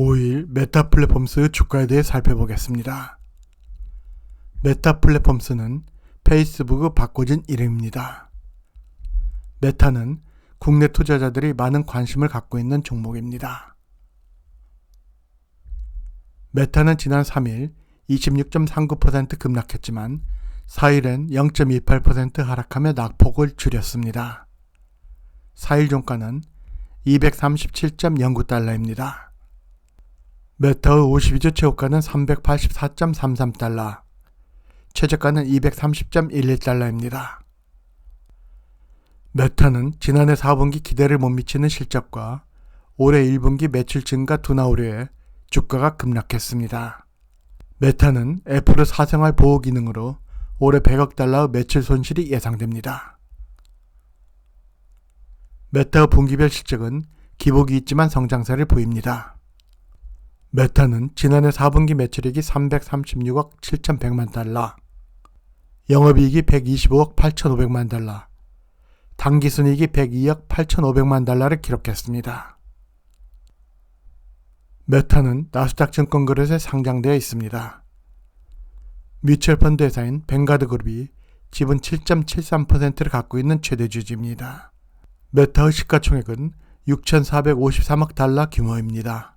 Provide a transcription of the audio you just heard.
5일 메타 플랫폼스 주가에 대해 살펴보겠습니다. 메타 플랫폼스는 페이스북의 바꿔진 이름입니다. 메타는 국내 투자자들이 많은 관심을 갖고 있는 종목입니다. 메타는 지난 3일 26.39% 급락했지만 4일엔 0.28% 하락하며 낙폭을 줄였습니다. 4일 종가는 237.09달러입니다. 메타의 52주 최고가는 384.33달러, 최저가는 230.11달러입니다. 메타는 지난해 4분기 기대를 못 미치는 실적과 올해 1분기 매출 증가 둔화 우려에 주가가 급락했습니다. 메타는 애플의 사생활 보호 기능으로 올해 100억 달러의 매출 손실이 예상됩니다. 메타의 분기별 실적은 기복이 있지만 성장세를 보입니다. 메타는 지난해 4분기 매출액이 336억 7,100만 달러, 영업이익이 125억 8,500만 달러, 당기순이익이 102억 8,500만 달러를 기록했습니다. 메타는 나스닥 증권거래소에 상장되어 있습니다. 뮤추얼 펀드 회사인 뱅가드 그룹이 지분 7.73%를 갖고 있는 최대 주주입니다. 메타의 시가총액은 6,453억 달러 규모입니다.